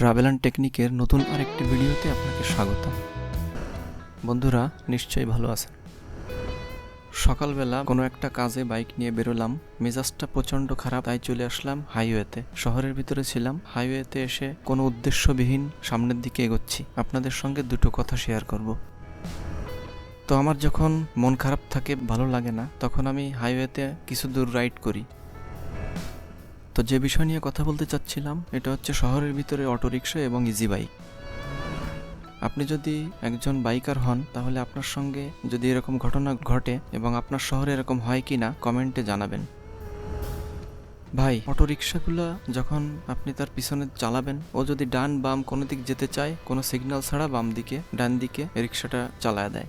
Travel and টেকনিকের নতুন আরেকটি ভিডিওতে আপনাকে স্বাগত বন্ধুরা, নিশ্চয়ই ভালো আছেন। সকালবেলা কোনো একটা কাজে বাইক নিয়ে বেরোলাম, মেজাজটা প্রচণ্ড খারাপ, তাই চলে আসলাম হাইওয়েতে। শহরের ভিতরে ছিলাম, হাইওয়েতে এসে কোনো উদ্দেশ্যবিহীন সামনের দিকে এগোচ্ছি। আপনাদের সঙ্গে দুটো কথা শেয়ার করব। তো আমার যখন মন খারাপ থাকে, ভালো লাগে না, তখন আমি হাইওয়েতে কিছু দূর রাইড করি। তো যে বিষয় নিয়ে কথা বলতে চাচ্ছিলাম, এটা হচ্ছে শহরের ভিতরে অটোরিকশা এবং ইজি বাইক আপনি যদি একজন বাইকার হন, তাহলে আপনার সঙ্গে যদি এরকম ঘটনা ঘটে এবং আপনার শহরে এরকম হয় কি না কমেন্টে জানাবেন। ভাই, অটোরিকশাগুলো যখন আপনি তার পিছনে চালাবেন, ও যদি ডান বাম কোনো দিক যেতে চায়, কোনো সিগন্যাল ছাড়া বাম দিকে, ডান দিকে রিক্সাটা চালায় দেয়।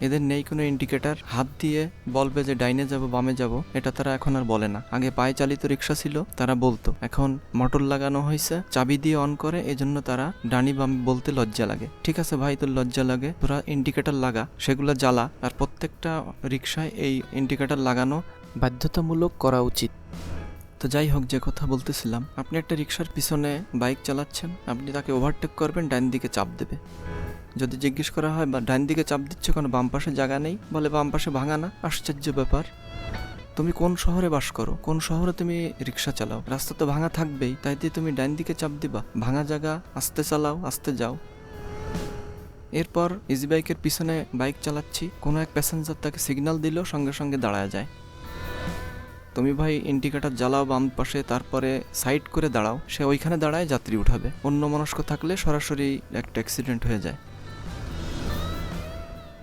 এদের নেই কোনো ইন্ডিকেটার হাত দিয়ে বলবে যে ডাইনে যাব, বামে যাব, এটা তারা এখন আর বলে না। আগে পায়ে চালিত রিক্সা ছিল, তারা বলতো। এখন মোটর লাগানো হয়েছে চাবি দিয়ে অন করে, এজন্য তারা ডানি বাম বলতে লজ্জা লাগে। ঠিক আছে ভাই, তোর লজ্জা লাগে, তোরা ইন্ডিকেটার লাগা, সেগুলো জ্বালা। আর প্রত্যেকটা রিক্সায় এই ইন্ডিকেটার লাগানো বাধ্যতামূলক করা উচিত। তো যাই হোক, যে কথা বলতেছিলাম, আপনি একটা রিক্সার পিছনে বাইক চালাচ্ছেন, আপনি তাকে ওভারটেক করবেন, ডান দিকে চাপ দেবে। যদি জিজ্ঞেস করা হয়, বা ডান দিকে চাপ দিচ্ছে কোনো? বাম পাশে জায়গা নেই? বলে, বাম পাশে ভাঙা না। আশ্চর্য ব্যাপার। তুমি কোন শহরে বাস করো? কোন শহরে তুমি রিক্সা চালাও? রাস্তা তো ভাঙা থাকবেই, তাই দিয়ে তুমি ডান দিকে চাপ দিবা। ভাঙা জায়গা, আস্তে চালাও, আস্তে যাও। এরপর ইজি বাইকের পিছনে বাইক চালাচ্ছি। কোনো এক প্যাসেঞ্জার তাকে সিগন্যাল দিল, সঙ্গে সঙ্গে দাঁড়ায় যায়। তুমি ভাই ইন্ডিকেটার জ্বালাও বাম পাশে, তারপরে সাইড করে দাঁড়াও। সে ওইখানে দাঁড়ায়, যাত্রী উঠাবে। অন্য মনস্ক থাকলে সরাসরি একটা অ্যাক্সিডেন্ট হয়ে যায়।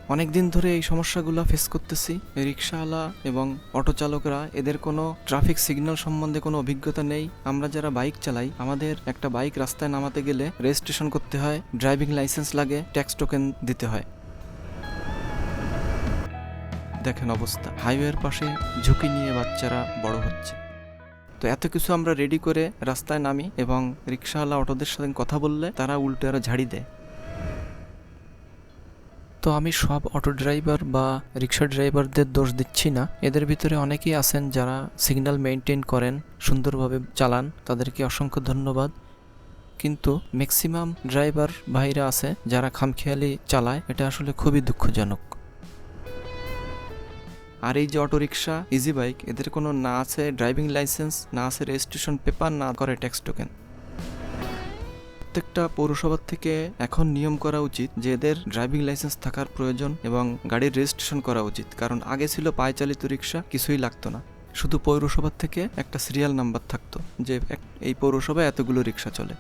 অনেক দিন ধরে এই সমস্যাগুলো ফেস করতেছি। রিক্সাওয়ালা এবং অটো চালকরা এদের কোনো ট্রাফিক সিগন্যাল সম্বন্ধে কোনো অভিজ্ঞতা নেই। আমরা যারা বাইক চালাই, আমাদের একটা বাইক রাস্তায় নামাতে গেলে রেজিস্ট্রেশন করতে হয় ড্রাইভিং লাইসেন্স লাগে ট্যাক্স টোকেন দিতে হয়। দেখেন অবস্থা। হাইওয়ের পাশে ঝুঁকি নিয়ে বাচ্চারা বড় হচ্ছে। তো এত কিছু আমরা রেডি করে রাস্তায় নামি এবং রিক্সাওয়ালা অটোদের সাথে কথা বললে তারা উল্টে আরও ঝাড়ি দেয়। তো আমি সব অটো ড্রাইভার বা রিক্সা ড্রাইভারদের দোষ দিচ্ছি না। এদের ভিতরে অনেকেই আছেন যারা সিগন্যাল মেনটেন করেন, সুন্দরভাবে চালান, তাদেরকে অসংখ্য ধন্যবাদ। কিন্তু ম্যাক্সিমাম ড্রাইভার ভাইরা আছে যারা খামখেয়ালি চালায়, এটা আসলে খুবই দুঃখজনক। আর এই যে অটো রিক্সা ইজি বাইক, এদের কোনো না আছে ড্রাইভিং লাইসেন্স, না আছে রেজিস্ট্রেশন পেপার, না করে ট্যাক্স টোকেন। প্রত্যেকটা পৌরসভার থেকে এখন নিয়ম করা উচিত যে এদের ড্রাইভিং লাইসেন্স থাকার প্রয়োজন এবং গাড়ির রেজিস্ট্রেশন করা উচিত। কারণ আগে ছিল পায়ে চালিত রিক্সা, কিছুই লাগতো না। শুধু পৌরসভার থেকে একটা সিরিয়াল নাম্বার থাকতো যে এই পৌরসভায় এতগুলো রিক্সা চলে।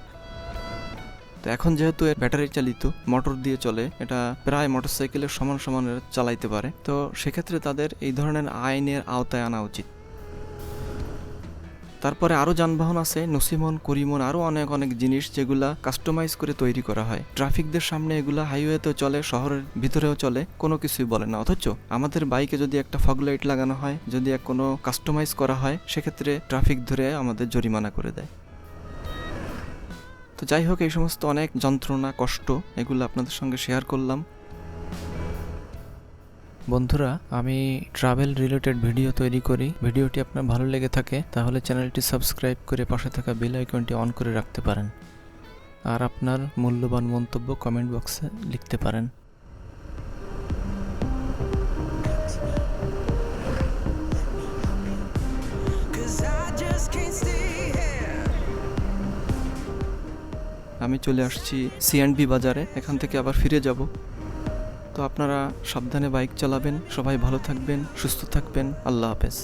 তো এখন যেহেতু ব্যাটারি চালিত মোটর দিয়ে চলে, এটা প্রায় মোটরসাইকেলের সমান সমান চালাইতে পারে। তো সেক্ষেত্রে তাদের এই ধরনের আইনের আওতায় আনা উচিত। তারপরে আরও যানবাহন আছে, নসিমন, করিমন আরও অনেক অনেক জিনিস যেগুলা কাস্টমাইজ করে তৈরি করা হয়। ট্রাফিকদের সামনে এগুলা হাইওয়েতেও চলে, শহরের ভিতরেও চলে, কোনো কিছুই বলে না। অথচ আমাদের বাইকে যদি একটা ফগ লাইট লাগানো হয়, যদি কোনো কাস্টমাইজ করা হয়, সেক্ষেত্রে ট্রাফিক ধরে আমাদের জরিমানা করে দেয়। তো যাই হোক, এই সমস্ত অনেক যন্ত্রণা, কষ্ট, এগুলো আপনাদের সঙ্গে শেয়ার করলাম। বন্ধুরা, আমি ট্রাভেল রিলেটেড ভিডিও তৈরি করি। ভিডিওটি আপনার ভালো লেগে থাকে, তাহলে চ্যানেলটি সাবস্ক্রাইব করে পাশে থাকা বেল আইকনটি অন করে রাখতে পারেন। আর আপনার মূল্যবান মন্তব্য কমেন্ট বক্সে লিখতে পারেন. আমি চলে আসছি সিএনবি বাজারে, এখান থেকে আবার ফিরে যাব। তো আপনারা সাবধানে বাইক চালাবেন সবাই ভালো থাকবেন সুস্থ থাকবেন। আল্লাহ হাফেজ।